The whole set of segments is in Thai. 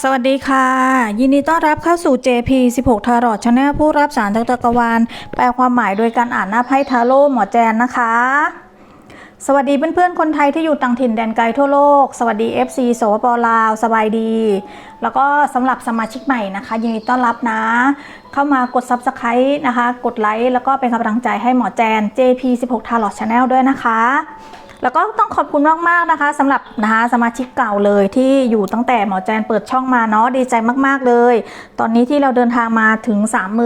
สวัสดีค่ะ ยินดีต้อนรับเข้าสู่ JP 16ทารอ t ชาแนลผู้รับสารจากจักรวาลแปลความหมายโดยการอ่านหน้าไพ่ทาโร่หมอแจนนะคะ สวัสดีเพื่อนๆ คนไทยที่อยู่ต่างถิ่นแดนไกลทั่วโลก สวัสดี FC สวปลาว สบายดี แล้วก็สำหรับสมาชิกใหม่นะคะ ยินดีต้อนรับนะ เข้ามากด Subscribe นะคะ กดไลค์แล้วก็เป็นกำลังใจให้หมอแจน JP 16ทารอ t ชาแนลด้วยนะคะ แล้วก็ต้องขอบคุณมากๆนะคะสำหรับนะคะสมาชิกเก่าเลยที่อยู่ตั้งแต่หมอแจนเปิดช่องมาเนาะดีใจมากๆเลย ตอนนี้ที่เราเดินทางมาถึง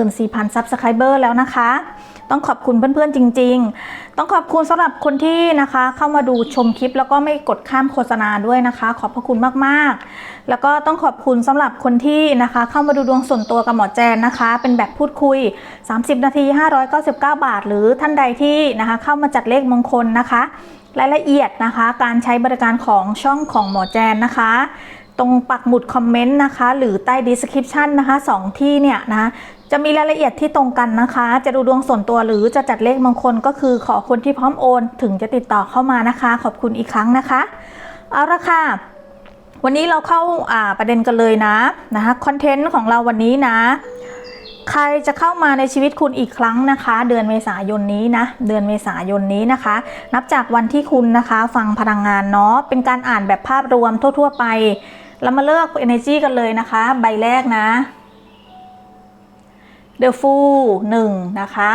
34,000ซับสไครเบอร์แล้วนะคะ ต้องขอบคุณเพื่อนๆจริง ๆ ต้องขอบคุณสำหรับคนที่นะคะ เข้ามาดูชมคลิปแล้วก็ไม่กดข้ามโฆษณาด้วยนะคะ ขอบพระคุณมากๆ แล้วก็ต้องขอบคุณสำหรับคนที่นะคะ เข้ามาดูดวงส่วนตัวกับหมอแจนนะคะ เป็นแบบพูดคุย 30 นาที 599 บาท หรือท่านใดที่นะคะ เข้ามาจัดเลขมงคลนะคะ รายละเอียดนะคะ การใช้บริการของช่องของหมอแจนนะคะ ตรงปักหมุดคอมเมนต์นะคะ หรือใต้ description นะคะสองที่เนี่ยนะจะมีรายละเอียดที่ตรงกันนะคะ จะดูดวงส่วนตัวหรือจะจัดเลขมงคลก็คือขอคนที่พร้อมโอนถึงจะติดต่อเข้ามานะคะ ขอบคุณอีกครั้งนะคะเอาละค่ะวันนี้เราเข้าอ่าประเด็นกันเลยนะนะคะคอนเทนต์ของเราวันนี้นะ ใครจะเข้ามาในชีวิตคุณอีกครั้งนะคะ เดือนเมษายนนี้นะ เดือนเมษายนนี้นะคะ นับจากวันที่คุณนะคะ ฟังพลังงานเนาะเป็นการอ่านแบบภาพรวมทั่ว ๆ ไป เรามาเลือก energy กันเลยนะคะ ใบแรกนะ The Fool 1นะคะ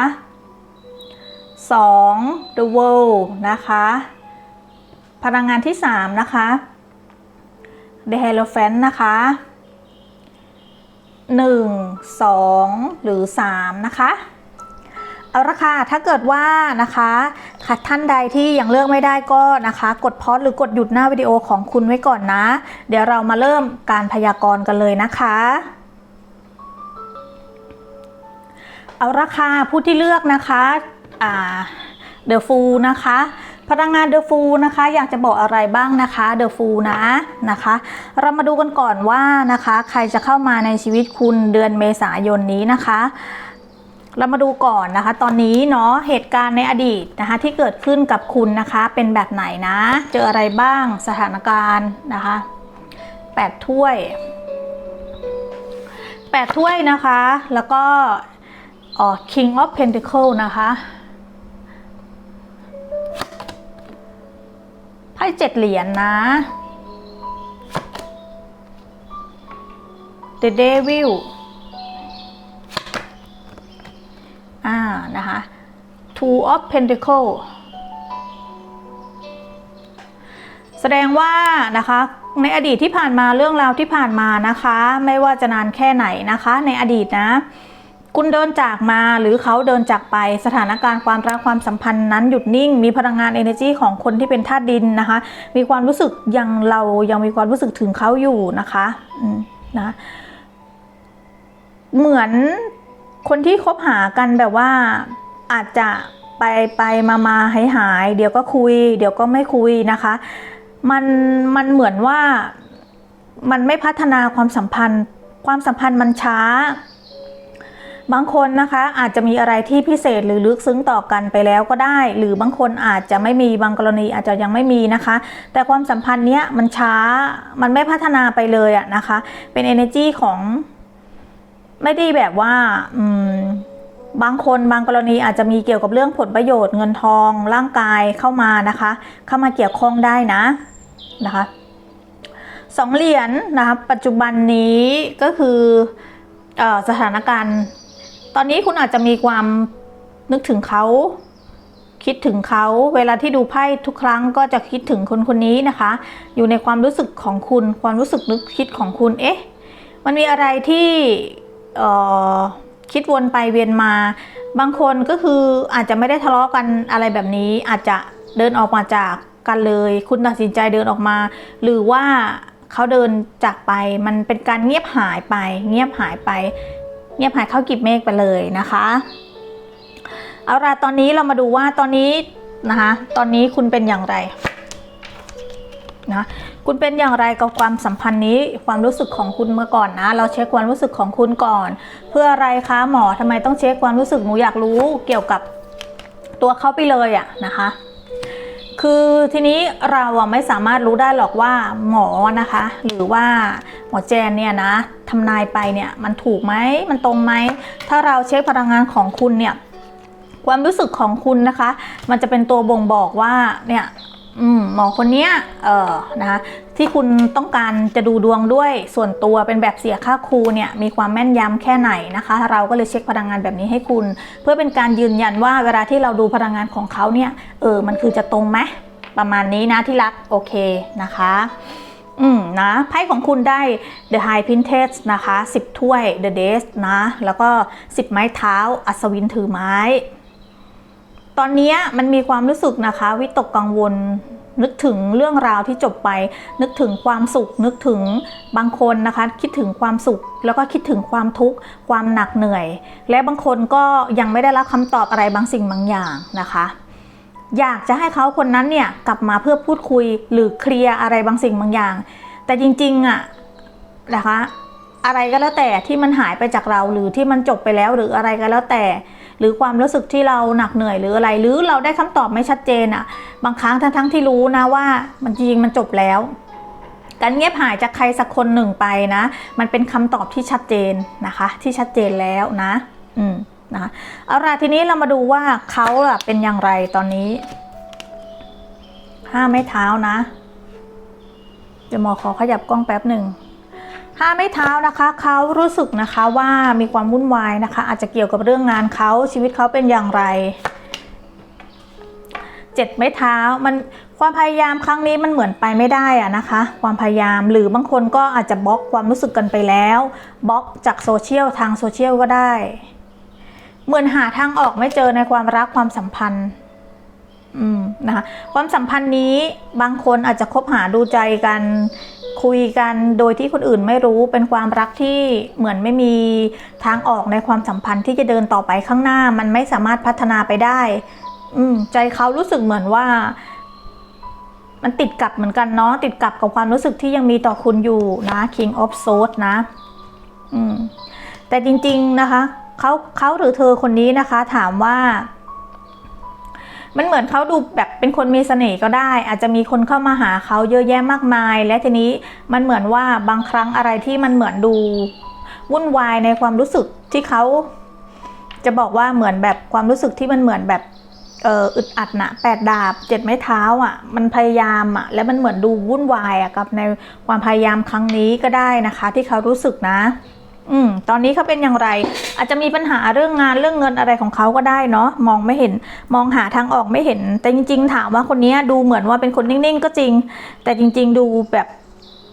2 The World นะคะ พลังงานที่ 3 นะคะ The Hierophant นะคะ 1 2 หรือ 3 นะคะเอาละค่ะ ถ้าเกิดว่านะคะค่ะท่านใดที่ยังเลือกไม่ได้ก็นะคะ กดพอสหรือกดหยุดหน้าวิดีโอของคุณไว้ก่อนนะ เดี๋ยวเรามาเริ่มการพยากรณ์กันเลยนะคะ เอาละค่ะผู้ที่เลือกนะคะ อ่า เดอะฟูนะคะ พลังงานเดอะฟูนะคะ อยากจะบอกอะไรบ้างนะคะเดอะฟูนะนะคะ เรามาดูกันก่อนว่านะคะ ใครจะเข้ามาในชีวิตคุณเดือนเมษายนนี้นะคะเรามาดูก่อนนะคะ ตอนนี้เนาะเหตุการณ์ในอดีตนะคะ ที่เกิดขึ้นกับคุณนะคะ เป็นแบบไหนนะ เจออะไรบ้างสถานการณ์นะคะแปดถ้วยแปดถ้วยนะคะ แล้วก็อ๋อ King of Pentacle นะคะ ไพ่เจ็ดเหรียญนะ The Devil อ่า นะคะ Two of Pentacles แสดงว่านะคะในอดีตที่ผ่านมาเรื่องราวที่ผ่านมานะคะ ไม่ว่าจะนานแค่ไหนนะคะ ในอดีตนะ คุณเดินจากมาหรือเขาเดินจากไปสถานการณ์ความรักความสัมพันธ์นั้นหยุดนิ่ง มีพลังงาน energy ของคนที่เป็นธาตุดินนะคะ มีความรู้สึกยังเรายังมีความรู้สึกถึงเขาอยู่นะคะนะเหมือนคนที่คบหากันแบบว่าอาจจะไปไปมามาหายหายเดี๋ยวก็คุย เดี๋ยวก็ไม่คุยนะคะ มันมันเหมือนว่ามันไม่พัฒนาความสัมพันธ์ ความสัมพันธ์มันช้า บางคนนะคะอาจจะมีอะไรที่พิเศษหรือลึกซึ้งต่อกันไปแล้วก็ได้ หรือบางคนอาจจะไม่มีบางกรณีอาจจะยังไม่มีนะคะ แต่ความสัมพันธ์เนี้ยมันช้ามันไม่พัฒนาไปเลยอะนะคะ เป็น energy ของไม่ได้แบบว่าอืมบางคนบางกรณีอาจจะมีเกี่ยวกับเรื่องผลประโยชน์เงินทองร่างกายเข้ามานะคะ เข้ามาเกี่ยวข้องได้นะนะคะสองเหรียญนะคะปัจจุบันนี้ก็คือเออสถานการณ์ ตอนนี้คุณอาจจะมีความนึกถึงเขาคิดถึงเขาเวลาที่ดูไพ่ทุกครั้งก็จะคิดถึงคนคนนี้นะคะ อยู่ในความรู้สึกของคุณความรู้สึกนึกคิดของคุณเอ๊ะมันมีอะไรที่คิดวนไปเวียนมา บางคนก็คืออาจจะไม่ได้ทะเลาะกันอะไรแบบนี้ อาจจะเดินออกมาจากกันเลย คุณตัดสินใจเดินออกมา หรือว่าเขาเดินจากไปมันเป็นการเงียบหายไป เงียบหายไป งียบหายเข้ากิบเมฆไปเลยนะคะเอาล่ะตอนนี้เรามาดูว่าตอนนี้นะคะตอนนี้คุณเป็นอย่างไรนะคุณเป็นอย่างไรกับความสัมพันธ์นี้ความรู้สึกของคุณเมื่อก่อนนะ เราเช็คความรู้สึกของคุณก่อน เพื่ออะไรคะหมอทำไมต้องเช็คความรู้สึกหนูอยากรู้เกี่ยวกับตัวเขาไปเลยอะนะคะ คือทีนี้เราไม่สามารถรู้ได้หรอกว่าหมอนะคะ หรือว่าหมอแจนเนี่ยนะทำนายไปเนี่ยมันถูกไหมมันตรงไหมถ้าเราเช็คพลังงานของคุณเนี่ยความรู้สึกของคุณนะคะ มันจะเป็นตัวบ่งบอกว่าเนี่ย อืมหมอคนเนี้ยเออนะคะที่คุณต้องการจะดูดวงด้วยส่วนตัวเป็นแบบเสียค่าครูเนี่ยมีความแม่นยำแค่ไหนนะคะ เราก็เลยเช็คพลังงานแบบนี้ให้คุณ เพื่อเป็นการยืนยันว่าเวลาที่เราดูพลังงานของเขาเนี่ยเออมันคือจะตรงไหมประมาณนี้นะที่รักโอเคนะคะอืมนะไพ่ของคุณได้ The High Princess นะคะ 10 ถ้วย The d a y s นะ แล้วก็ 10 ไม้เท้า อัศวินถือไม้ ตอนนี้มันมีความรู้สึกนะคะ วิตกกังวลนึกถึงเรื่องราวที่จบไป นึกถึงความสุข นึกถึงบางคนนะคะ คิดถึงความสุข แล้วก็คิดถึงความทุกข์ ความหนักเหนื่อย และบางคนก็ยังไม่ได้รับคำตอบอะไรบางสิ่งบางอย่างนะคะ อยากจะให้เขาคนนั้นเนี่ยกลับมาเพื่อพูดคุยหรือเคลียร์อะไรบางสิ่งบางอย่าง แต่จริงๆอะนะคะ อะไรก็แล้วแต่ที่มันหายไปจากเราหรือที่มันจบไปแล้วหรืออะไรก็แล้วแต่ หรือความรู้สึกที่เราหนักเหนื่อยหรืออะไร หรือเราได้คำตอบไม่ชัดเจนอะบางครั้งทั้งๆที่รู้นะว่า มันจริงมันจบแล้ว การเงียบหายจากใครสักคนหนึ่งไปนะ มันเป็นคำตอบที่ชัดเจนนะคะ ที่ชัดเจนแล้วนะ อืมนะเอาล่ะทีนี้เรามาดูว่าเขาเป็นอย่างไรตอนนี้ห้าไม้เท้านะเดี๋ยวหมอขอขยับกล้องแป๊บหนึ่ง ห้าไม้เท้านะคะเขารู้สึกนะคะว่ามีความวุ่นวายนะคะ อาจจะเกี่ยวกับเรื่องงานเขาชีวิตเขาเป็นอย่างไรเจ็ดไม้เท้ามันความพยายามครั้งนี้มันเหมือนไปไม่ได้อะนะคะ ความพยายามหรือบางคนก็อาจจะบล็อกความรู้สึกกันไปแล้วบล็อกจากโซเชียลทางโซเชียลก็ได้ เหมือนหาทางออกไม่เจอในความรักความสัมพันธ์อืมนะคะความสัมพันธ์นี้บางคนอาจจะคบหาดูใจกัน คุยกันโดยที่คนอื่นไม่รู้เป็นความรักที่เหมือนไม่มีทางออกในความสัมพันธ์ที่จะเดินต่อไปข้างหน้า มันไม่สามารถพัฒนาไปได้ อืมใจเขารู้สึกเหมือนว่า มันติดกับเหมือนกันเนาะติดกับกับความรู้สึกที่ยังมีต่อคุณอยู่นะ King of Swords นะ อืมแต่จริง ๆนะคะเขาเขาหรือเธอคนนี้นะคะ ถามว่า มันเหมือนเขาดูแบบเป็นคนมีเสน่ห์ก็ได้ อาจจะมีคนเข้ามาหาเขาเยอะแยะมากมาย และทีนี้มันเหมือนว่าบางครั้งอะไรที่มันเหมือนดูวุ่นวายในความรู้สึกที่เขาจะบอกว่าเหมือนแบบความรู้สึกที่มันเหมือนแบบเอออึดอัดนะแปดดาบเจ็ดไม้เท้าอะ มันพยายามอะ แล้วมันเหมือนดูวุ่นวายอะกับในความพยายามครั้งนี้ก็ได้นะคะ ที่เขารู้สึกนะ อืมตอนนี้เขาเป็นอย่างไร อาจจะมีปัญหาเรื่องงานเรื่องเงินอะไรของเขาก็ได้เนาะมองไม่เห็นมองหาทางออกไม่เห็น แต่จริง ๆ ถามว่าคนนี้ดูเหมือนว่าเป็นคนนิ่งๆ ก็จริง แต่จริง ๆ ดูแบบ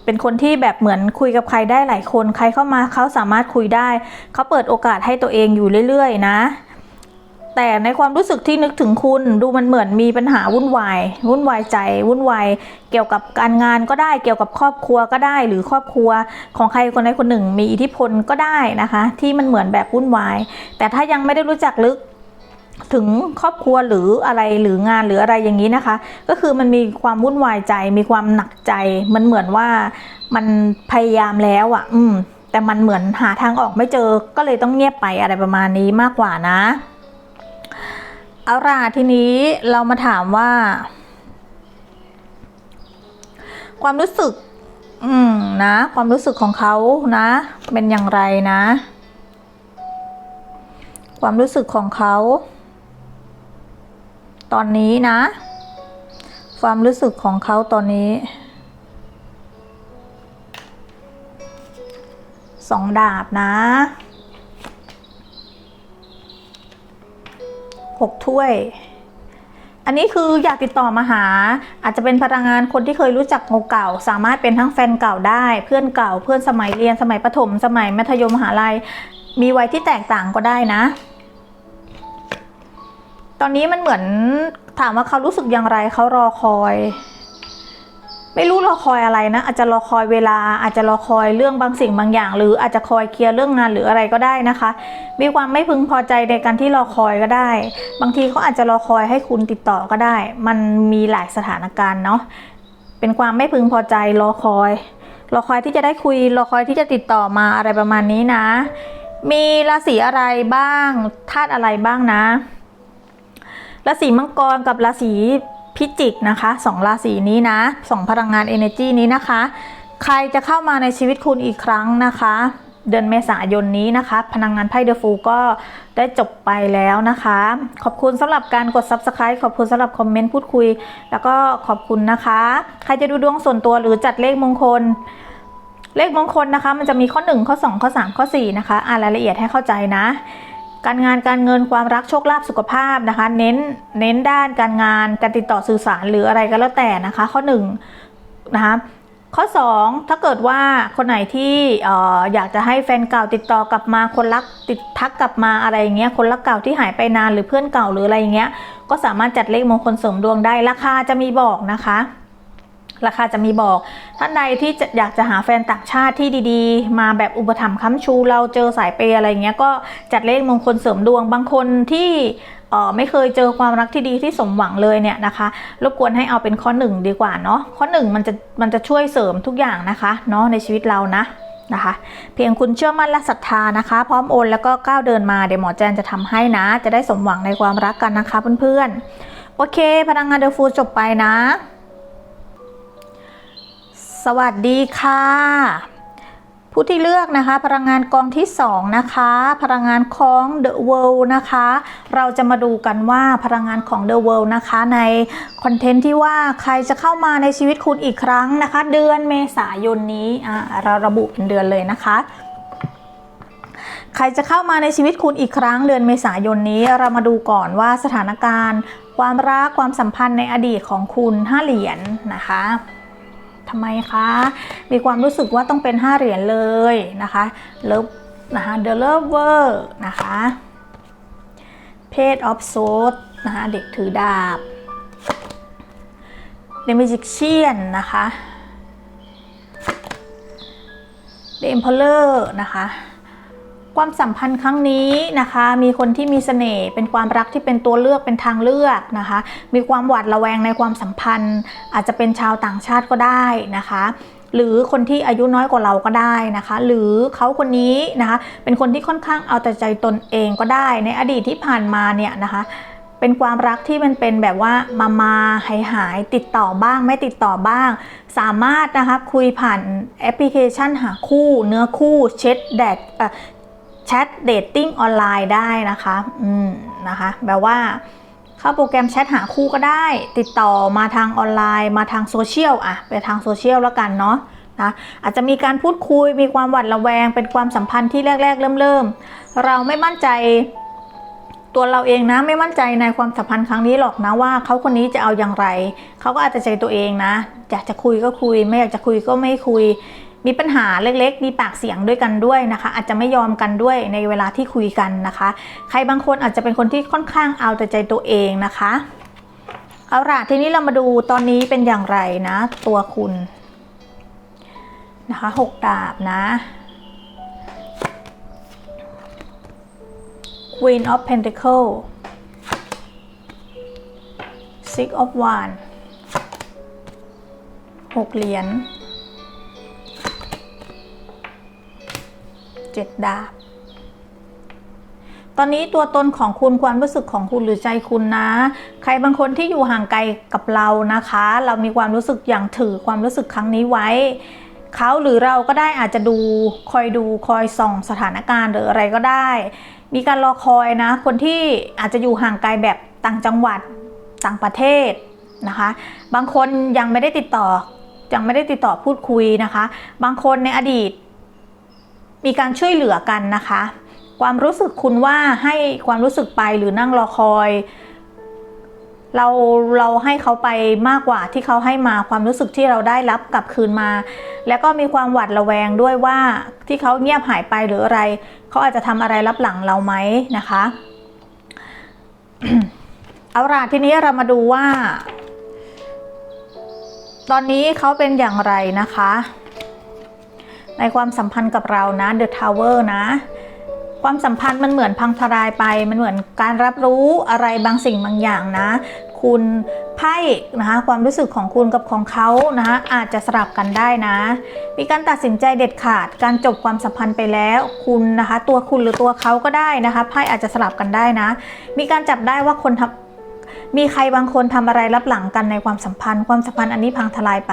เป็นคนที่แบบเหมือนคุยกับใครได้หลายคน ใครเข้ามาเขาสามารถคุยได้ เขาเปิดโอกาสให้ตัวเองอยู่เรื่อย ๆ นะ แต่ในความรู้สึกที่นึกถึงคุณดูมันเหมือนมีปัญหาวุ่นวาย วุ่นวายใจ วุ่นวายเกี่ยวกับการงานก็ได้เกี่ยวกับครอบครัวก็ได้ หรือครอบครัวของใครคนใดคนหนึ่ง มีอิทธิพลก็ได้นะคะ ที่มันเหมือนแบบวุ่นวาย แต่ถ้ายังไม่ได้รู้จักลึกถึงครอบครัวหรืออะไรหรืองานหรืออะไรอย่างนี้นะคะ ก็คือมันมีความวุ่นวายใจ มีความหนักใจ มันเหมือนว่ามันพยายามแล้วอะ่ะ อืม แต่มันเหมือนหาทางออกไม่เจอก็เลยต้องเงียบไปอะไรประมาณนี้มากกว่านะ เอาล่ะทีนี้เรามาถามว่า ความรู้สึก อืมนะ ความรู้สึกของเขานะ เป็นอย่างไรนะ ความรู้สึกของเขา ตอนนี้นะ ความรู้สึกของเขาตอนนี้สองดาบนะ หกถ้วย อันนี้คืออยากติดต่อมาหา อาจจะเป็นพนักงานคนที่เคยรู้จักเก่าสามารถเป็นทั้งแฟนเก่าได้ เพื่อนเก่า เพื่อนสมัยเรียนสมัยประถม สมัยมัธยมมหาลัย มีวัยที่แตกต่างก็ได้นะ ตอนนี้มันเหมือนถามว่าเขารู้สึกอย่างไรเขารอคอย ไม่รู้รอคอยอะไรนะ อาจจะรอคอยเวลา อาจจะรอคอยเรื่องบางสิ่งบางอย่าง หรืออาจจะคอยเคลียร์เรื่องงานหรืออะไรก็ได้นะคะ มีความไม่พึงพอใจในการที่รอคอยก็ได้ บางทีเขาอาจจะรอคอยให้คุณติดต่อก็ได้ มันมีหลายสถานการณ์เนาะเป็นความไม่พึงพอใจรอคอยรอคอยที่จะได้คุยรอคอยที่จะติดต่อมาอะไรประมาณนี้นะ มีราศีอะไรบ้างธาตุอะไรบ้างนะราศีมังกรกับราศี พิจิกนะคะสองราศีนี้นะสองพลังงาน energy นี้นะคะ ใครจะเข้ามาในชีวิตคุณอีกครั้งนะคะ เดือนเมษายนนี้นะคะ พลังงานไพ่เดฟูก็ได้จบไปแล้วนะคะ ขอบคุณสำหรับการกด subscribe ขอบคุณสำหรับคอมเมนต์พูดคุย แล้วก็ขอบคุณนะคะ ใครจะดูดวงส่วนตัวหรือจัดเลขมงคลเลขมงคลนะคะ มันจะมีข้อ 1 ข้อ 2 ข้อ 3 ข้อ 4 นะคะ อ่านรายละเอียดให้เข้าใจนะ การงานการเงินความรักโชคลาภสุขภาพนะคะ เน้นเน้นด้านการงานการติดต่อสื่อสารหรืออะไรก็แล้วแต่นะคะ ข้อ1นนะคะข้อ 2 ถ้าเกิดว่าคนไหนที่อออยากจะให้แฟนเก่าติดต่อกลับมาคนรักติดทักกลับมาอะไรอย่างเงี้ยคนรักเก่าที่หายไปนานหรือเพื่อนเก่าหรืออะไรอย่างเงี้ยก็สามารถจัดเลขมงคลเสริมดวงได้ราคาจะมีบอกนะคะ ราคาจะมีบอก ท่านใดที่อยากจะหาแฟนต่างชาติที่ดีๆ มาแบบอุปถัมภ์ค้ำชู เราเจอสายเปย์อะไรเงี้ยก็จัดเลขมงคลเสริมดวงบางคนที่เอ่อไม่เคยเจอความรักที่ดีที่สมหวังเลยเนี่ยนะคะรบกวนให้เอาเป็นข้อหนึ่งดีกว่าเนาะข้อหนึ่งมันจะมันจะช่วยเสริมทุกอย่างนะคะเนาะในชีวิตเรานะนะคะ เพียงคุณเชื่อมั่นและศรัทธานะคะ พร้อมโอนแล้วก็ก้าวเดินมาเดี๋ยวหมอแจนจะทำให้นะ จะได้สมหวังในความรักกันนะคะเพื่อนๆโอเค พลังงานเดอะฟูจบไปนะ สวัสดีค่ะ ผู้ที่เลือกนะคะ พลังงานกองที่ 2 นะคะ พลังงานของ The World นะคะ เราจะมาดูกันว่าพลังงานของ The World นะคะ ในคอนเทนต์ที่ว่าใครจะเข้ามาในชีวิตคุณอีกครั้งนะคะ เดือนเมษายนนี้เราระบุเป็นเดือนเลยนะคะใครจะเข้ามาในชีวิตคุณอีกครั้งเดือนเมษายนนี้เรามาดูก่อนว่าสถานการณ์ ความรักความสัมพันธ์ในอดีตของคุณห้าเหรียญนะคะ ทำไมคะ มีความรู้สึกว่าต้องเป็น 5 เหรียญเลยนะคะเลิฟนะคะ The Lover นะคะ Page of Swords นะคะเด็กถือดาบ The Magician นะคะ The Emperor นะคะ ความสัมพันธ์ครั้งนี้นะคะ มีคนที่มีเสน่ห์เป็นความรักที่เป็นตัวเลือกเป็นทางเลือกนะคะ มีความหวาดระแวงในความสัมพันธ์ อาจจะเป็นชาวต่างชาติก็ได้นะคะหรือคนที่อายุน้อยกว่าเราก็ได้นะคะ หรือเขาคนนี้นะคะ เป็นคนที่ค่อนข้างเอาแต่ใจตนเองก็ได้ ในอดีตที่ผ่านมาเนี่ยนะคะ เป็นความรักที่มันเป็นแบบว่ามามาหายหายติดต่อบ้าง ไม่ติดต่อบ้าง สามารถนะคะคุยผ่านแอปพลิเคชันหาคู่ เนื้อคู่เช็ดแดด แชทเดทติ้งออนไลน์ได้นะคะ อืมนะคะแบบว่าเข้าโปรแกรมแชทหาคู่ก็ได้ ติดต่อมาทางออนไลน์ มาทางโซเชียลอะไปทางโซเชียลแล้วกันเนาะนะอาจจะมีการพูดคุยมีความหวาดระแวง เป็นความสัมพันธ์ที่แรก ๆ เริ่มๆเราไม่มั่นใจตัวเราเองนะไม่มั่นใจในความสัมพันธ์ครั้งนี้หรอกนะว่าเขาคนนี้จะเอาอย่างไร เขาก็อาจจะใจตัวเองนะ อยากจะคุยก็คุย ไม่อยากจะคุยก็ไม่คุย มีปัญหาเล็กๆ มีปากเสียงด้วยกันด้วยนะคะ อาจจะไม่ยอมกันด้วยในเวลาที่คุยกันนะคะ ใครบางคนอาจจะเป็นคนที่ค่อนข้างเอาแต่ใจตัวเองนะคะ เอาล่ะทีนี้เรามาดูตอนนี้เป็นอย่างไรนะ ตัวคุณนะคะหกดาบนะ Queen of Pentacle Six of Wands หกเหรียญ เจ็ดดาบ ตอนนี้ตัวตนของคุณความรู้สึกของคุณหรือใจคุณนะ ใครบางคนที่อยู่ห่างไกลกับเรานะคะ เรามีความรู้สึกอย่างถือความรู้สึกครั้งนี้ไว้เขาหรือเราก็ได้อาจจะดูคอยดูคอยส่องสถานการณ์หรืออะไรก็ได้ มีการรอคอยนะ คนที่อาจจะอยู่ห่างไกลแบบต่างจังหวัดต่างประเทศนะคะ บางคนยังไม่ได้ติดต่อยังไม่ได้ติดต่อพูดคุยนะคะ บางคนในอดีต มีการช่วยเหลือกันนะคะ ความรู้สึกคุณว่าให้ความรู้สึกไปหรือนั่งรอคอย เราเราให้เขาไปมากกว่าที่เขาให้มาความรู้สึกที่เราได้รับกลับคืนมา แล้วก็มีความหวาดระแวงด้วยว่าที่เขาเงียบหายไปหรืออะไร เขาอาจจะทำอะไรรับหลังเราไหมนะคะเอาล่ะทีนี้เรามาดูว่า ตอนนี้เขาเป็นอย่างไรนะคะ ในความสัมพันธ์กับเรานะ The Tower นะ ความสัมพันธ์มันเหมือนพังทลายไป มันเหมือนการรับรู้อะไรบางสิ่งบางอย่างนะ คุณไพ่นะคะความรู้สึกของคุณกับของเขานะคะอาจจะสลับกันได้นะ มีการตัดสินใจเด็ดขาดการจบความสัมพันธ์ไปแล้ว คุณนะคะ ตัวคุณหรือตัวเขาก็ได้นะคะไพ่อาจจะสลับกันได้นะ มีการจับได้ว่าคนทมีใครบางคนทำอะไรรับหลังกันในความสัมพันธ์ ความสัมพันธ์อันนี้พังทลายไป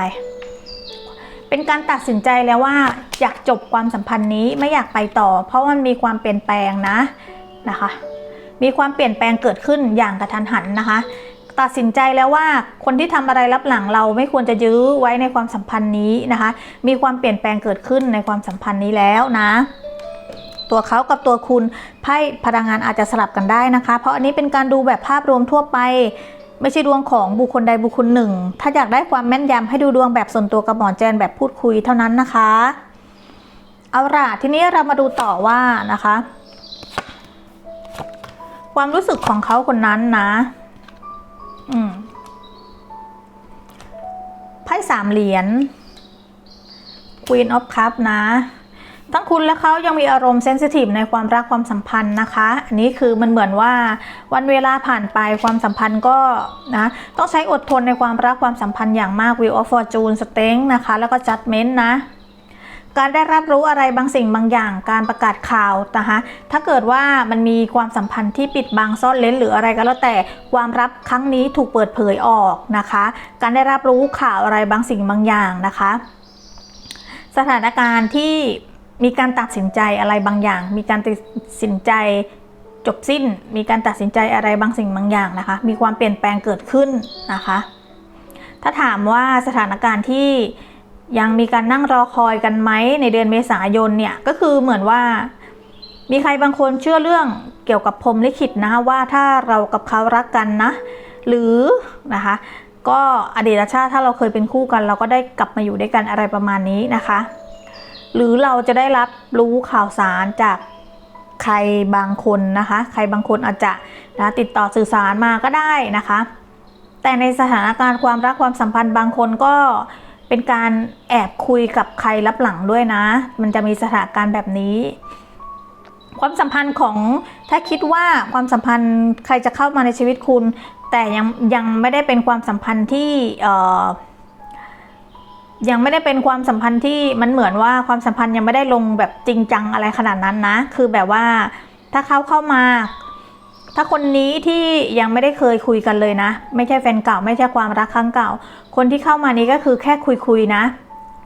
เป็นการตัดสินใจแล้วว่าอยากจบความสัมพันธ์นี้ไม่อยากไปต่อ เพราะมันมีความเปลี่ยนแปลงนะนะคะ มีความเปลี่ยนแปลงเกิดขึ้นอย่างกระทันหันนะคะ ตัดสินใจแล้วว่าคนที่ทำอะไรรับหลังเราไม่ควรจะยื้อไว้ในความสัมพันธ์นี้นะคะ มีความเปลี่ยนแปลงเกิดขึ้นในความสัมพันธ์นี้แล้วนะตัวเขากับตัวคุณไพ่พลังงานอาจจะสลับกันได้นะคะ เพราะอันนี้เป็นการดูแบบภาพรวมทั่วไป ไม่ใช่ดวงของบุคคลใดบุคคลหนึ่ง ถ้าอยากได้ความแม่นยำให้ดูดวงแบบส่วนตัวกับหมอแจนแบบพูดคุยเท่านั้นนะคะ เอาล่ะทีนี้เรามาดูต่อว่านะคะ ความรู้สึกของเขาคนนั้นนะ อืมไพ่สามเหรียญ Queen of Cup นะ ทั้งคุณและเขายังมีอารมณ์เซนซิทีฟในความรักความสัมพันธ์นะคะ อันนี้คือมันเหมือนว่าวันเวลาผ่านไปความสัมพันธ์ก็นะต้องใช้อดทนในความรักความสัมพันธ์อย่างมาก Wheel of Fortune s t r e n g t นะคะ แล้วก็ Judgment นะการได้รับรู้อะไรบางสิ่งบางอย่าง การประกาศข่าวนะคะถ้าเกิดว่ามันมีความสัมพันธ์ที่ปิดบังซ่อนเล้นหรืออะไรก็แล้วแต่ความลับครั้งนี้ถูกเปิดเผยออกนะคะ การได้รับรู้ข่าวอะไรบางสิ่งบางอย่างนะคะ สถานการณ์ที่ มีการตัดสินใจอะไรบางอย่าง มีการตัดสินใจจบสิ้น มีการตัดสินใจอะไรบางสิ่งบางอย่างนะคะ มีความเปลี่ยนแปลงเกิดขึ้นนะคะ ถ้าถามว่าสถานการณ์ที่ยังมีการนั่งรอคอยกันไหมในเดือนเมษายนเนี่ยก็คือเหมือนว่า มีใครบางคนเชื่อเรื่องเกี่ยวกับพรมลิขิตนะว่าถ้าเรากับเขารักกันนะ หรือนะคะก็อดีตชาติถ้าเราเคยเป็นคู่กัน เราก็ได้กลับมาอยู่ด้วยกันอะไรประมาณนี้นะคะ หรือเราจะได้รับรู้ข่าวสารจากใครบางคนนะคะ ใครบางคนอาจจะนะติดต่อสื่อสารมาก็ได้นะคะ แต่ในสถานการณ์ความรักความสัมพันธ์บางคนก็เป็นการแอบคุยกับใครรับหลังด้วยนะ มันจะมีสถานการณ์แบบนี้ความสัมพันธ์ของถ้าคิดว่าความสัมพันธ์ใครจะเข้ามาในชีวิตคุณ แต่ยังยังไม่ได้เป็นความสัมพันธ์ที่เอ่อ ยังไม่ได้เป็นความสัมพันธ์ที่มันเหมือนว่าความสัมพันธ์ยังไม่ได้ลงแบบจริงจังอะไรขนาดนั้นนะ คือแบบว่าถ้าเขาเข้ามา ถ้าคนนี้ที่ยังไม่ได้เคยคุยกันเลยนะ ไม่ใช่แฟนเก่า ไม่ใช่ความรักครั้งเก่า คนที่เข้ามานี้ก็คือแค่คุยคุยๆนะ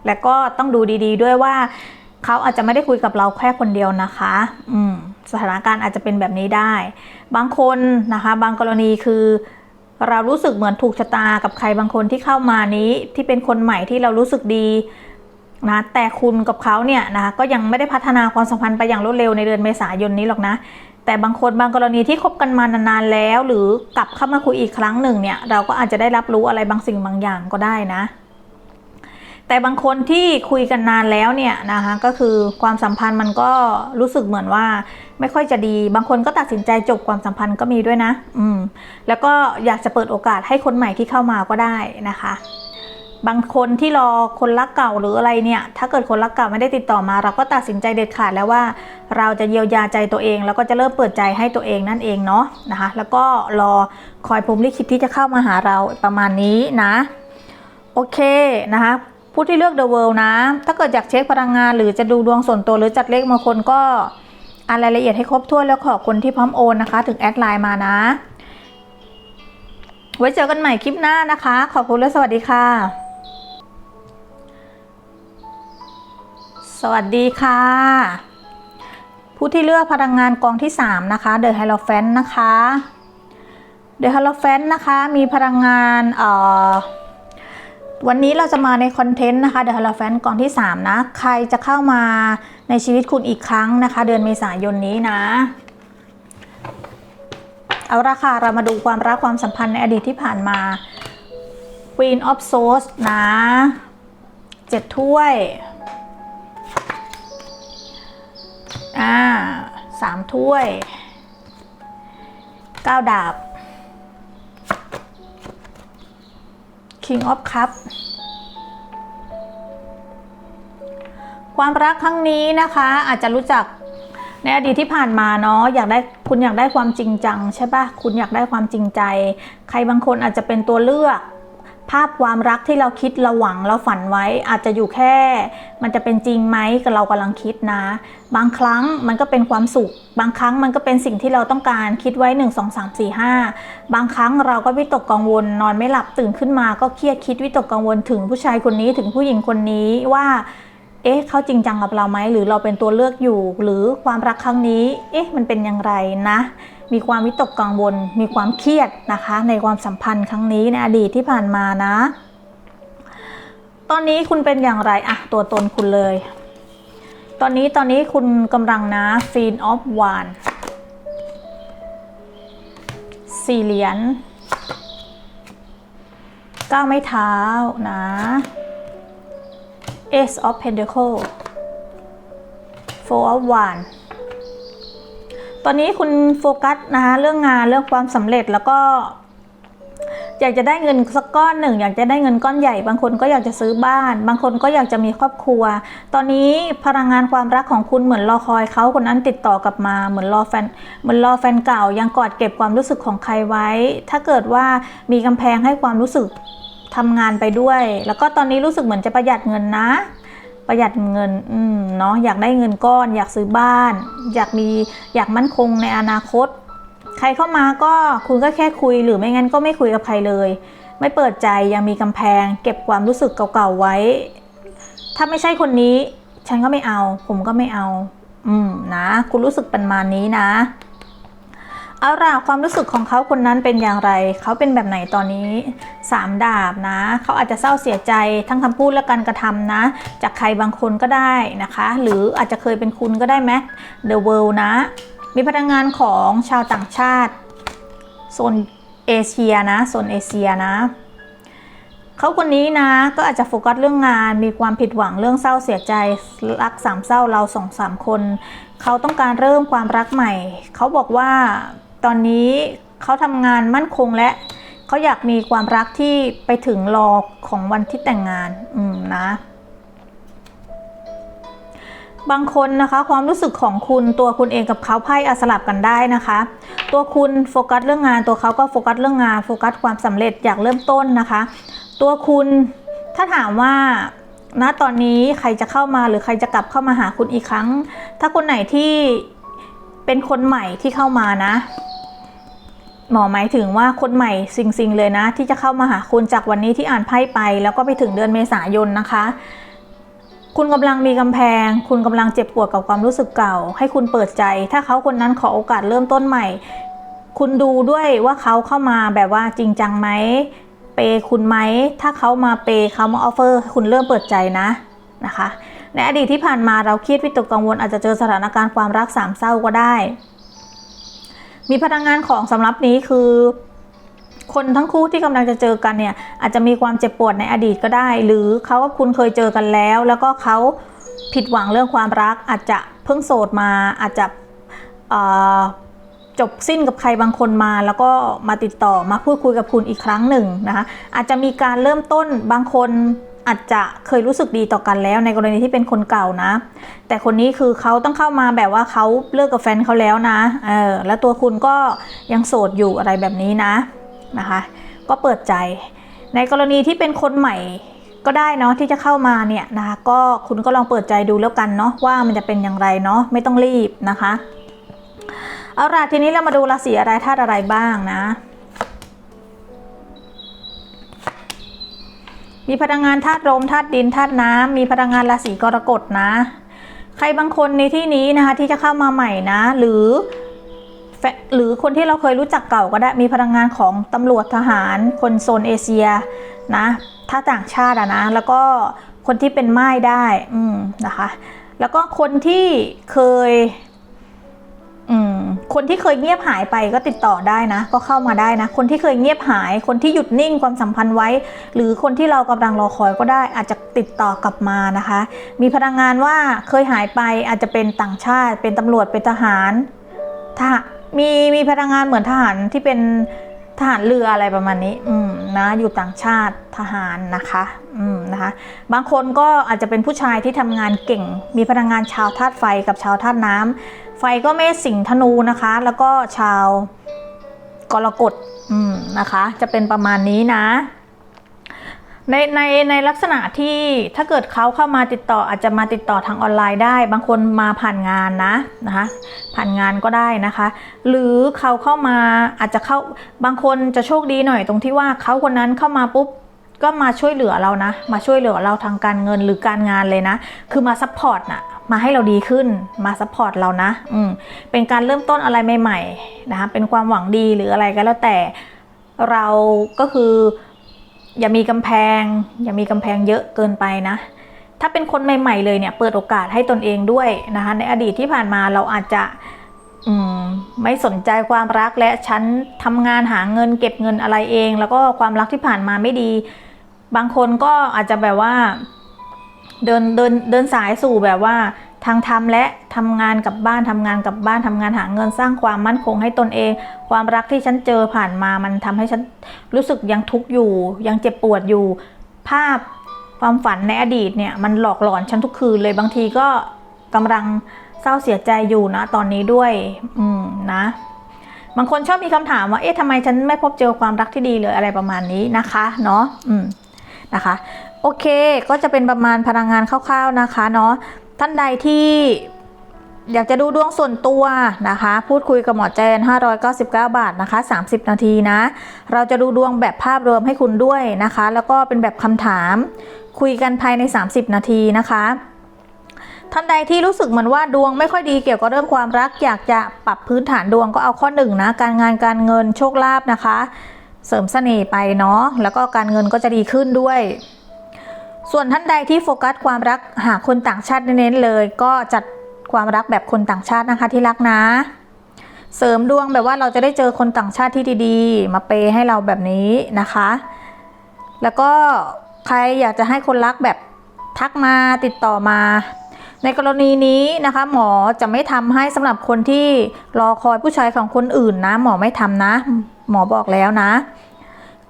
แล้วก็ต้องดูดีๆด้วยว่าเขาอาจจะไม่ได้คุยกับเราแค่คนเดียวนะคะ อืม สถานการณ์อาจจะเป็นแบบนี้ได้ บางคนนะคะ บางกรณีคือ เรารู้สึกเหมือนถูกชะตากับใครบางคนที่เข้ามานี้ที่เป็นคนใหม่ที่เรารู้สึกดีนะแต่คุณกับเขาเนี่ยนะคะก็ยังไม่ได้พัฒนาความสัมพันธ์ไปอย่างรวดเร็วในเดือนเมษายนนี้หรอกนะ แต่บางคนบางกรณีที่คบกันมานานๆแล้ว หรือกลับเข้ามาคุยอีกครั้งหนึ่งเนี่ยเราก็อาจจะได้รับรู้อะไรบางสิ่งบางอย่างก็ได้นะ แต่บางคนที่คุยกันนานแล้วเนี่ยนะคะก็คือความสัมพันธ์มันก็รู้สึกเหมือนว่าไม่ค่อยจะดี บางคนก็ตัดสินใจจบความสัมพันธ์ก็มีด้วยนะ อืม แล้วก็อยากจะเปิดโอกาสให้คนใหม่ที่เข้ามาก็ได้นะคะ บางคนที่รอคนรักเก่าหรืออะไรเนี่ย ถ้าเกิดคนรักเก่าไม่ได้ติดต่อมา เราก็ตัดสินใจเด็ดขาดแล้วว่า เราจะเยียวยาใจตัวเอง แล้วก็จะเริ่มเปิดใจให้ตัวเองนั่นเองเนาะนะคะ แล้วก็รอคอยพรหมลิขิตที่จะเข้ามาหาเราประมาณนี้นะ โอเคนะคะ ผู้ที่เลือก The World นะ ถ้าเกิดอยากเช็คพลังงาน หรือจะดูดวงส่วนตัวหรือจัดเลขมงคลก็อ่านรายละเอียดให้ครบถ้วนแล้วขอคนที่พร้อมโอนนะคะ ถึงแอดไลน์มานะ ไว้เจอกันใหม่คลิปหน้านะคะ ขอบคุณและสวัสดีค่ะ สวัสดีค่ะ ผู้ที่เลือกพลังงานกองที่ 3 นะคะ The h e r o p h a n t นะคะ The h e r o p h a n t นะคะ มีพลังงานเอ่อ วันนี้เราจะมาในคอนเทนต์นะคะ The h e r o p h a n t กองที่ 3 นะ ใครจะเข้ามาในชีวิตคุณอีกครั้งนะคะ เดือนเมษายนนี้นะ เอาละค่ะเรามาดูความรักความสัมพันธ์ในอดีตที่ผ่านมา Queen of Swords นะเจ็ดถ้วย อ่าสามถ้วยเก้าดาบ King of Cup ความรักครั้งนี้นะคะอาจจะรู้จักในอดีตที่ผ่านมาเนาะอยากได้คุณอยากได้ความจริงจังใช่ปะคุณอยากได้ความจริงใจ ใครบางคนอาจจะเป็นตัวเลือก ภาพความรักที่เราคิดเราหวังเราฝันไว้ อาจจะอยู่แค่ มันจะเป็นจริงไหมกับเรากำลังคิดนะ บางครั้งมันก็เป็นความสุข บางครั้งมันก็เป็นสิ่งที่เราต้องการคิดไว้ 1 2 3 4 5 บางครั้งเราก็วิตกกังวล นอนไม่หลับตื่นขึ้นมา ก็เครียดคิดวิตกกังวลถึงผู้ชายคนนี้ถึงผู้หญิงคนนี้ว่าเอ๊ะเขาจริงจังกับเราไหมหรือเราเป็นตัวเลือกอยู่ หรือความรักครั้งนี้ เอ๊ะ มันเป็นอย่างไรนะ มีความวิตกกังวล มีความเครียดนะคะ ในความสัมพันธ์ครั้งนี้ในอดีตที่ผ่านมานะ ตอนนี้คุณเป็นอย่างไรอะตัวตนคุณเลย ตอนนี้ตอนนี้คุณกำลังนะฟีนออฟวานสี่เหรียญก้าวไม่เท้านะ Ace of Pentacle Four of Wands ตอนนี้คุณโฟกัสนะคะเรื่องงานเรื่องความสำเร็จแล้วก็ อยากจะได้เงินสักก้อนหนึ่ง อยากจะได้เงินก้อนใหญ่ บางคนก็อยากจะซื้อบ้าน บางคนก็อยากจะมีครอบครัว ตอนนี้พลังงานความรักของคุณเหมือนรอคอยเขาคนนั้นติดต่อกลับมาเหมือนรอแฟนเหมือนรอแฟนเก่ายังกอดเก็บความรู้สึกของใครไว้ ถ้าเกิดว่ามีกำแพงให้ความรู้สึกทำงานไปด้วย แล้วก็ตอนนี้รู้สึกเหมือนจะประหยัดเงินนะ ประหยัดเงินอืมเนาะอยากได้เงินก้อน อยากซื้อบ้าน อยากมีอยากมั่นคงในอนาคต ใครเข้ามาก็คุณก็แค่คุยหรือไม่งั้นก็ไม่คุยกับใครเลย ไม่เปิดใจยังมีกำแพง เก็บความรู้สึกเก่าๆไว้ ถ้าไม่ใช่คนนี้ ฉันก็ไม่เอา ผมก็ไม่เอา อืมนะ คุณรู้สึกประมาณนี้นะ เอาล่ะความรู้สึกของเขาคนนั้นเป็นอย่างไร เขาเป็นแบบไหนตอนนี้สามดาบนะ เขาอาจจะเศร้าเสียใจทั้งคำพูดและการกระทำนะ จากใครบางคนก็ได้นะคะ หรืออาจจะเคยเป็นคุณก็ได้ไหม The World นะ มีพลังงานของชาวต่างชาติโซนเอเชียนะโซนเอเชียนะเขาคนนี้นะก็อาจจะโฟกัสเรื่องงาน มีความผิดหวังเรื่องเศร้าเสียใจรักสามเศร้าเราสองสามคน เขาต้องการเริ่มความรักใหม่ เขาบอกว่า ตอนนี้เขาทำงานมั่นคงและเขาอยากมีความรักที่ไปถึงรอของวันที่แต่งงาน อืมนะ บางคนนะคะ ความรู้สึกของคุณตัวคุณเองกับเขาไพ่อาสลับกันได้นะคะ ตัวคุณโฟกัสเรื่องงานตัวเขาก็โฟกัสเรื่องงานโฟกัสความสำเร็จอยากเริ่มต้นนะคะ ตัวคุณถ้าถามว่าณตอนนี้ใครจะเข้ามาหรือใครจะกลับเข้ามาหาคุณอีกครั้ง ถ้าคนไหนที่เป็นคนใหม่ที่เข้ามานะ หมอหมายถึงว่าคนใหม่สิ่งๆเลยนะ ที่จะเข้ามาหาคุณจากวันนี้ที่อ่านไพ่ไป แล้วก็ไปถึงเดือนเมษายนนะคะ คุณกำลังมีกำแพง คุณกำลังเจ็บปวดกับความรู้สึกเก่า ให้คุณเปิดใจ ถ้าเขาคนนั้นขอโอกาสเริ่มต้นใหม่ คุณดูด้วยว่าเขาเข้ามาแบบว่าจริงจังไหมเปย์คุณไหมถ้าเขามาเปย์เขามาออฟเฟอร์คุณเริ่มเปิดใจนะนะคะ ในอดีตที่ผ่านมาเราเครียดวิตกกังวลอาจจะเจอสถานการณ์ความรักสามเศร้าก็ได้ มีพลังงานของสำหรับนี้คือ คนทั้งคู่ที่กำลังจะเจอกันเนี่ย อาจจะมีความเจ็บปวดในอดีตก็ได้ หรือเขากับคุณเคยเจอกันแล้ว แล้วก็เขาผิดหวังเรื่องความรัก อาจจะเพิ่งโสดมาอาจจะจบสิ้นกับใครบางคนมา แล้วก็มาติดต่อมาพูดคุยกับคุณอีกครั้งหนึ่งนะคะอาจจะมีการเริ่มต้นบางคน อาจจะเคยรู้สึกดีต่อกันแล้ว ในกรณีที่เป็นคนเก่านะ แต่คนนี้คือเขาต้องเข้ามาแบบว่าเขาเลิกกับแฟนเขาแล้วนะเออแล้วตัวคุณก็ยังโสดอยู่อะไรแบบนี้นะนะคะ ก็เปิดใจ ในกรณีที่เป็นคนใหม่ก็ได้เนาะที่จะเข้ามาเนี่ยนะคะก็คุณก็ลองเปิดใจดูแล้วกันเนาะว่ามันจะเป็นอย่างไรเนาะไม่ต้องรีบนะคะเอาล่ะทีนี้เรามาดูราศีอะไรธาตุอะไรบ้างนะ มีพลังงานธาตุลมธาตุดินธาตุน้ำมีพลังงานราศีกรกฎนะ ใครบางคนในที่นี้นะคะที่จะเข้ามาใหม่นะ หรือหรือคนที่เราเคยรู้จักเก่าก็ได้มีพลังงานของตำรวจทหาร คนโซนเอเชียนะถ้าต่างชาติอะนะ แล้วก็คนที่เป็นไม้ได้อืมนะคะ แล้วก็คนที่เคย คนที่เคยเงียบหายไปก็ติดต่อได้นะ ก็เข้ามาได้นะ คนที่เคยเงียบหาย คนที่หยุดนิ่งความสัมพันธ์ไว้ หรือคนที่เรากำลังรอคอยก็ได้ อาจจะติดต่อกลับมานะคะ มีพลังงานว่าเคยหายไปอาจจะเป็นต่างชาติ เป็นตำรวจเป็นทหารถ้ามีมีพลังงานเหมือนทหารที่เป็น ทหารเรืออะไรประมาณนี้ อืมนะ อยู่ต่างชาติทหารนะคะ อืมนะคะ บางคนก็อาจจะเป็นผู้ชายที่ทำงานเก่ง มีพลังงานชาวธาตุไฟกับชาวธาตุน้ำไฟก็เมษสิงห์ธนูนะคะ แล้วก็ชาวกรกฎ อืมนะคะ จะเป็นประมาณนี้นะ ในในในลักษณะที่ถ้าเกิดเขาเข้ามาติดต่ออาจจะมาติดต่อทางออนไลน์ได้ บางคนมาผ่านงานนะนะคะผ่านงานก็ได้นะคะ หรือเขาเข้ามาอาจจะเข้าบางคนจะโชคดีหน่อยตรงที่ว่าเขาคนนั้นเข้ามาปุ๊บก็มาช่วยเหลือเรานะ มาช่วยเหลือเราทางการเงินหรือการงานเลยนะ คือมาซัพพอร์ตน่ะมาให้เราดีขึ้น มาซัพพอร์ตเรานะ อืม เป็นการเริ่มต้นอะไรใหม่ๆนะคะ เป็นความหวังดีหรืออะไรก็แล้วแต่ เราก็คือ อย่ามีกำแพง อย่ามีกำแพงเยอะเกินไปนะ ถ้าเป็นคนใหม่ ๆ เลยเนี่ยเปิดโอกาสให้ตนเองด้วยนะคะ ในอดีตที่ผ่านมาเราอาจจะมไม่สนใจความรักและฉันทำงานหาเงินเก็บเงินอะไรเอง แล้วก็ความรักที่ผ่านมาไม่ดี บางคนก็อาจจะแบบว่า เดินเดินเดินสายสู่แบบว่า ทางธรรมและทำงานกับบ้านทำงานกับบ้านทำงานหาเงินสร้างความมั่นคงให้ตนเอง ความรักที่ฉันเจอผ่านมามันทำให้ฉันรู้สึกยังทุกข์อยู่ ยังเจ็บปวดอยู่ ภาพความฝันในอดีตเนี่ยมันหลอกหลอนฉันทุกคืนเลยบางทีก็กำลังเศร้าเสียใจอยู่นะตอนนี้ด้วย อืมนะบางคนชอบมีคำถามว่าเอ๊ะทำไมฉันไม่พบเจอความรักที่ดีเลยอะไรประมาณนี้นะคะเนาะอืมนะคะ โอเคก็จะเป็นประมาณพลังงานคร่าวๆนะคะเนาะ ท่านใดที่อยากจะดูดวงส่วนตัวนะคะ พูดคุยกับหมอแจน 599 บาทนะคะ 30 นาทีนะ เราจะดูดวงแบบภาพรวมให้คุณด้วยนะคะ แล้วก็เป็นแบบคำถามคุยกันภายใน 30 นาทีนะคะท่านใดที่รู้สึกเหมือนว่าดวงไม่ค่อยดีเกี่ยวกับเรื่องความรัก อยากจะปรับพื้นฐานดวงก็เอาข้อหนึ่งนะ การงานการเงินโชคลาภนะคะ เสริมเสน่ห์ไปเนาะแล้วก็การเงินก็จะดีขึ้นด้วย ส่วนท่านใดที่โฟกัสความรักหาคนต่างชาติเน้นเลย ก็จัดความรักแบบคนต่างชาตินะคะที่รักนะ เสริมดวงแบบว่าเราจะได้เจอคนต่างชาติที่ดีๆ มาเปย์ให้เราแบบนี้นะคะ แล้วก็ใครอยากจะให้คนรักแบบทักมาติดต่อมา ในกรณีนี้นะคะ หมอจะไม่ทำให้สำหรับคนที่รอคอยผู้ชายของคนอื่นนะ หมอไม่ทำนะ หมอบอกแล้วนะ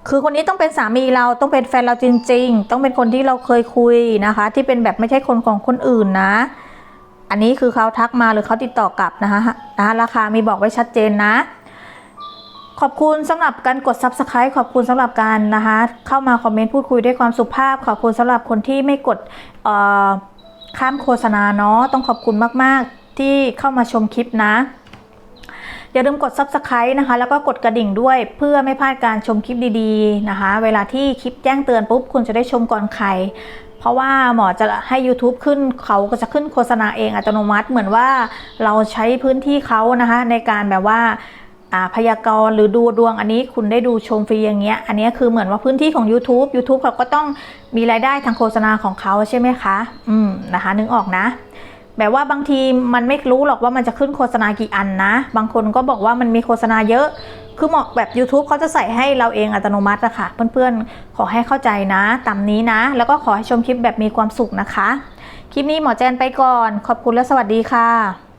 คือคนนี้ต้องเป็นสามีเราต้องเป็นแฟนเราจริง ๆ ต้องเป็นคนที่เราเคยคุยนะคะ ที่เป็นแบบไม่ใช่คนของคนอื่นนะ อันนี้คือเขาทักมาหรือเขาติดต่อกลับนะคะนะคะราคามีบอกไว้ชัดเจนนะ ขอบคุณสำหรับการกด subscribe ขอบคุณสำหรับการนะคะ เข้ามาคอมเมนต์พูดคุยด้วยความสุภาพ ขอบคุณสำหรับคนที่ไม่กดข้ามโฆษณาเนาะต้องขอบคุณมากๆที่เข้ามาชมคลิปนะ อย่าลืมกด subscribe นะคะ แล้วก็กดกระดิ่งด้วยเพื่อไม่พลาดการชมคลิปดีๆนะคะ เวลาที่คลิปแจ้งเตือนปุ๊บคุณจะได้ชมก่อนใครเพราะว่าหมอจะให้ YouTube ขึ้นเขาก็จะขึ้นโฆษณาเองอัตโนมัติเหมือนว่าเราใช้พื้นที่เขานะคะ ในการแบบว่าพยากรณ์หรือดูดวงอันนี้คุณได้ดูชมฟรีอย่างเงี้ย อันนี้คือเหมือนว่าพื้นที่ของ YouTube YouTube เขาก็ต้องมีรายได้ทางโฆษณาของเขาใช่ไหมคะ อืมนะคะ นึกออกนะ แบบว่าบางทีมันไม่รู้หรอกว่ามันจะขึ้นโฆษณากี่อันนะ บางคนก็บอกว่ามันมีโฆษณาเยอะ คือเหมาะแบบ YouTube เขาจะใส่ให้เราเองอัตโนมัติอะค่ะ เพื่อนๆ ขอให้เข้าใจนะตามนี้นะ แล้วก็ขอให้ชมคลิปแบบมีความสุขนะคะ คลิปนี้หมอแจนไปก่อน ขอบคุณและสวัสดีค่ะ